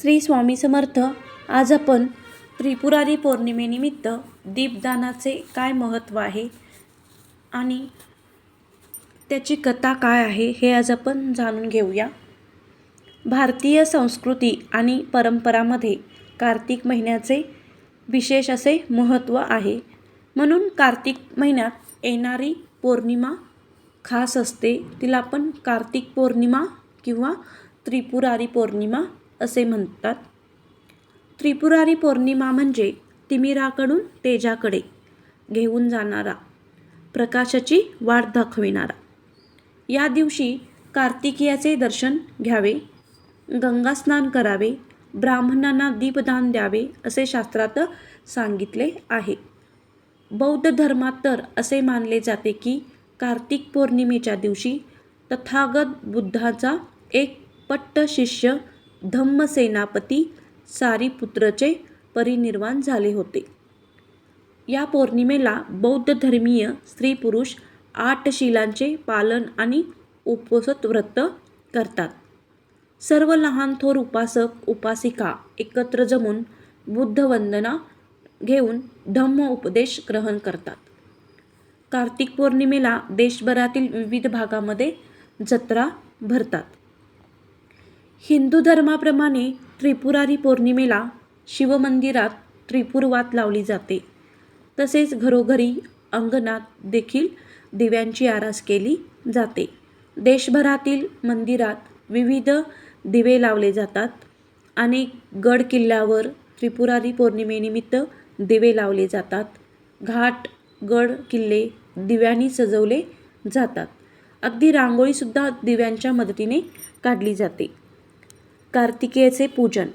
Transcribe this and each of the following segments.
श्री स्वामी समर्थ आज आपण त्रिपुरारी पौर्णिमेनिमित्त दीपदानाचे काय महत्त्व आहे आणि त्याची कथा काय आहे हे आज आपण जाणून घेऊया. भारतीय संस्कृती आणि परंपरामध्ये कार्तिक महिन्याचे विशेष असे महत्त्व आहे. म्हणून कार्तिक महिन्यात येणारी पौर्णिमा खास असते. तिला आपण कार्तिक पौर्णिमा किंवा त्रिपुरारी पौर्णिमा असे म्हणतात. त्रिपुरारी पौर्णिमा म्हणजे तिमिराकडून तेजाकडे घेऊन जाणारा प्रकाशाची वाट दाखविणारा. या दिवशी कार्तिकीयाचे दर्शन घ्यावे गंगास्नान करावे ब्राह्मणांना दीपदान द्यावे असे शास्त्रात सांगितले आहे. बौद्ध धर्मात तर असे मानले जाते की कार्तिक पौर्णिमेच्या दिवशी तथागत बुद्धाचा एक पट्ट शिष्य धम्मसेनापती सारीपुत्रचे परिनिर्वाण झाले होते. या पौर्णिमेला बौद्ध धर्मीय स्त्री पुरुष आठ शिलांचे पालन आणि उपवसत व्रत करतात. सर्व लहान थोर उपासक उपासिका एकत्र जमून बुद्धवंदना घेऊन धम्म उपदेश ग्रहण करतात. कार्तिक पौर्णिमेला देशभरातील विविध भागामध्ये जत्रा भरतात. हिंदू धर्माप्रमाणे त्रिपुरारी पौर्णिमेला शिवमंदिरात त्रिपुरवात लावली जाते. तसेच घरोघरी अंगणात देखील दिव्यांची आरास केली जाते. देशभरातील मंदिरात विविध दिवे लावले जातात. अनेक गड किल्ल्यावर त्रिपुरारी पौर्णिमेनिमित्त दिवे लावले जातात. घाट गड किल्ले दिव्यांनी सजवले जातात. अगदी रांगोळीसुद्धा दिव्यांच्या मदतीने काढली जाते. कार्तिकेयचे पूजन.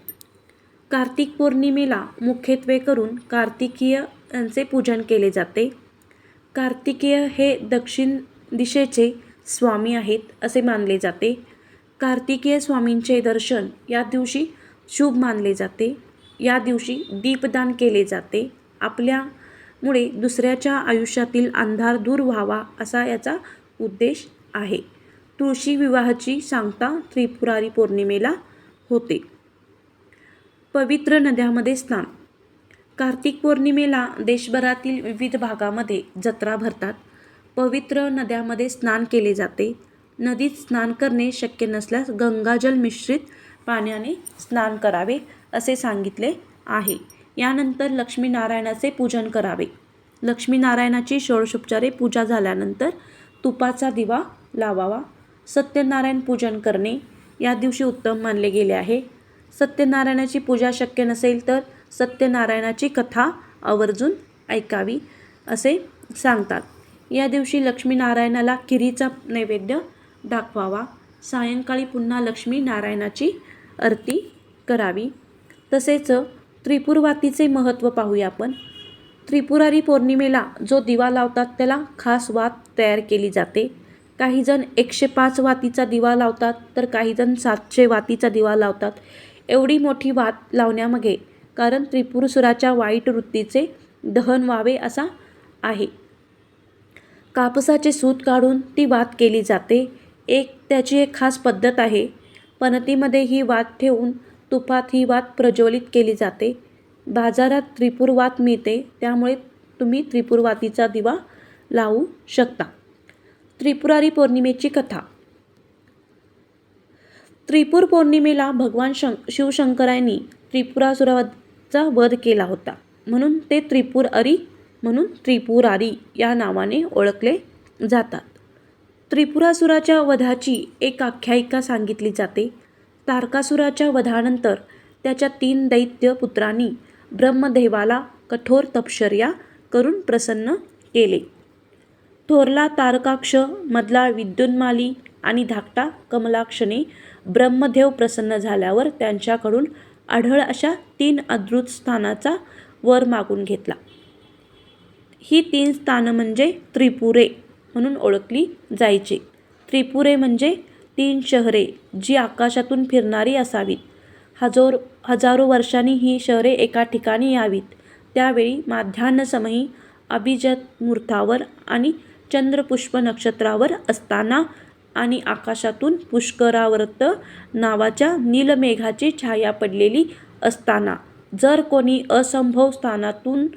कार्तिक पौर्णिमेला मुख्यत्वे करून कार्तिकीय यांचे पूजन केले जाते. कार्तिकेय हे दक्षिण दिशेचे स्वामी आहेत असे मानले जाते. कार्तिकेय स्वामींचे दर्शन या दिवशी शुभ मानले जाते. या दिवशी दीपदान केले जाते. आपल्यामुळे दुसऱ्याच्या आयुष्यातील अंधार दूर व्हावा असा याचा उद्देश आहे. तुळशी विवाहाची सांगता त्रिपुरारी पौर्णिमेला होते. पवित्र नद्यामध्ये स्नान. कार्तिक पौर्णिमेला देशभरातील विविध भागामध्ये जत्रा भरतात. पवित्र नद्यामध्ये स्नान केले जाते. नदीत स्नान करणे शक्य नसल्यास गंगाजल मिश्रित पाण्याने स्नान करावे असे सांगितले आहे. यानंतर लक्ष्मीनारायणाचे पूजन करावे. लक्ष्मीनारायणाची षोडशोपचारे पूजा झाल्यानंतर तुपाचा दिवा लावावा. सत्यनारायण पूजन करणे या दिवशी उत्तम मानले गेले आहे. सत्यनारायणाची पूजा शक्य नसेल तर सत्यनारायणाची कथा आवर्जून ऐकावी असे सांगतात. या दिवशी लक्ष्मीनारायणाला किरीचा नैवेद्य दाखवावा. सायंकाळी पुन्हा लक्ष्मीनारायणाची आरती करावी. तसेच त्रिपुरवातीचे महत्त्व पाहूया आपण. त्रिपुरारी पौर्णिमेला जो दिवा लावतात त्याला खास वात तयार केली जाते. काहीजण एकशे पाच वातीचा दिवा लावतात तर काहीजण सातशे वातीचा दिवा लावतात. एवढी मोठी वात लावण्यामागे कारण त्रिपुरसुराच्या वाईट वृत्तीचे दहन व्हावे असा आहे. कापसाचे सूत काढून ती वात केली जाते. एक त्याची एक खास पद्धत आहे. पणतीमध्ये ही वात ठेवून तुपात ही वात प्रज्वलित केली जाते. बाजारात त्रिपुरवात मिळते त्यामुळे तुम्ही त्रिपुरवातीचा दिवा लावू शकता. त्रिपुरारी पौर्णिमेची कथा. त्रिपुर पौर्णिमेला भगवान शं शिवशंकरांनी त्रिपुरासुराचा वध केला होता. म्हणून ते त्रिपुर अरी म्हणून त्रिपुरारी या नावाने ओळखले जातात. त्रिपुरासुराच्या वधाची एक आख्यायिका सांगितली जाते. तारकासुराच्या वधानंतर त्याच्या तीन दैत्य पुत्रांनी ब्रह्मदेवाला कठोर तपश्चर्या करून प्रसन्न केले. थोरला तारकाक्ष मधला विद्युन्माली आणि धाकटा कमलाक्षने ब्रह्मदेव प्रसन्न झाल्यावर त्यांच्याकडून आढळ अशा तीन अद्भुत स्थानाचा वर मागून घेतला. ही तीन स्थानं म्हणजे त्रिपुरे म्हणून ओळखली जायची. त्रिपुरे म्हणजे तीन शहरे जी आकाशातून फिरणारी असावीत. हजोर हजारो वर्षांनी ही शहरे एका ठिकाणी यावीत. त्यावेळी माध्यान्हसमयी अभिजत मूर्थावर आणि चंद्रपुष्प नक्षत्रावर असताना आणि आकाशातून पुष्करावर्त नावाच्या नीलमेघाची छाया पडलेली असताना. जर कोणी असंभव स्थानातून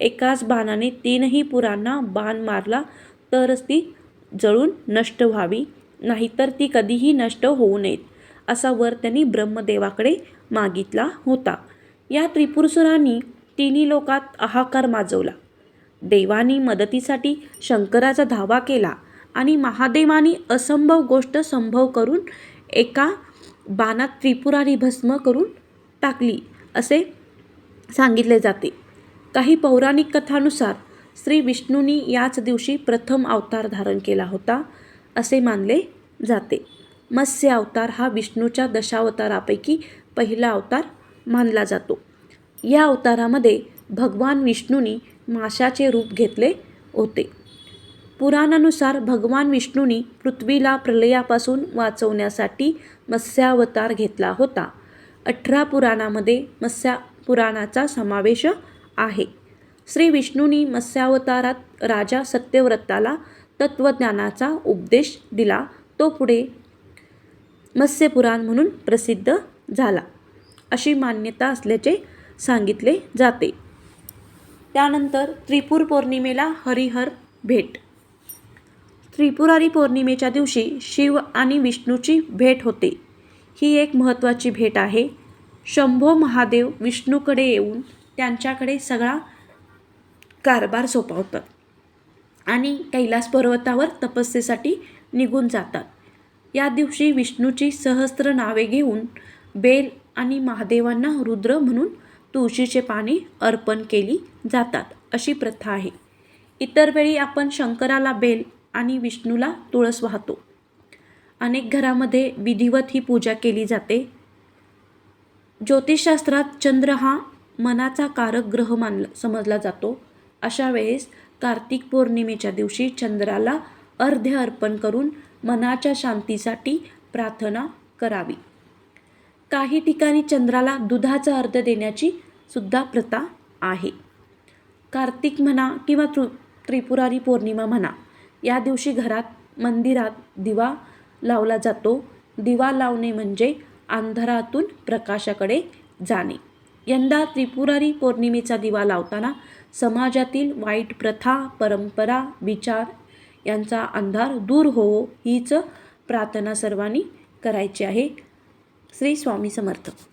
एकाच बाणाने तीनही पुरांना बाण मारला तरच ती जळून नष्ट व्हावी. नाहीतर ती कधीही नष्ट होऊ नयेत असा वर त्यांनी ब्रह्मदेवाकडे मागितला होता. या त्रिपुरसुरांनी तिन्ही लोकात हाहाकार माजवला. देवानी मदतीसाठी शंकराचा धावा केला आणि महादेवानी असंभव गोष्ट संभव करून एका बाणात त्रिपुरारी भस्म करून टाकली असे सांगितले जाते. काही पौराणिक कथानुसार श्री विष्णूंनी याच दिवशी प्रथम अवतार धारण केला होता असे मानले जाते. मत्स्य अवतार हा विष्णूच्या दशावतारापैकी पहिला अवतार मानला जातो. या अवतारामध्ये भगवान विष्णूंनी माशाचे रूप घेतले होते. पुराणानुसार भगवान विष्णूंनी पृथ्वीला प्रलयापासून वाचवण्यासाठी मत्स्यावतार घेतला होता. अठरा पुराणामध्ये मत्स्या पुराणाचा समावेश आहे. श्री विष्णूंनी मत्स्यावतारात राजा सत्यव्रताला तत्त्वज्ञानाचा उपदेश दिला. तो पुढे मत्स्यपुराण म्हणून प्रसिद्ध झाला. अशी मान्यता असल्याचे सांगितले जाते. त्यानंतर त्रिपूर पौर्णिमेला हरिहर भेट. त्रिपुरारी पौर्णिमेच्या दिवशी शिव आणि विष्णूची भेट होते. ही एक महत्त्वाची भेट आहे. शंभो महादेव विष्णूकडे येऊन त्यांच्याकडे सगळा कारभार सोपवतात आणि कैलास पर्वतावर तपस्येसाठी निघून जातात. या दिवशी विष्णूची सहस्त्र नावे घेऊन बेल आणि महादेवांना रुद्र म्हणून तुळशीचे पाने अर्पण केली जातात अशी प्रथा आहे. इतर वेळी आपण शंकराला बेल आणि विष्णूला तुळस वाहतो. अनेक घरामध्ये विधिवत ही पूजा केली जाते. ज्योतिषशास्त्रात चंद्र हा मनाचा कारक ग्रह मानला समजला जातो. अशा वेळेस कार्तिक पौर्णिमेच्या दिवशी चंद्राला अर्ध्य अर्पण करून मनाच्या शांतीसाठी प्रार्थना करावी. काही ठिकाणी चंद्राला दुधाचा अर्ध देण्याची सुद्धा प्रथा आहे. कार्तिक म्हणा किंवा त्रि त्रिपुरारी पौर्णिमा म्हणा या दिवशी घरात मंदिरात दिवा लावला जातो. दिवा लावणे म्हणजे अंधारातून प्रकाशाकडे जाणे. यंदा त्रिपुरारी पौर्णिमेचा दिवा लावताना समाजातील वाईट प्रथा परंपरा विचार यांचा अंधार दूर होवो हीच प्रार्थना सर्वांनी करायची आहे. श्री स्वामी समर्थ.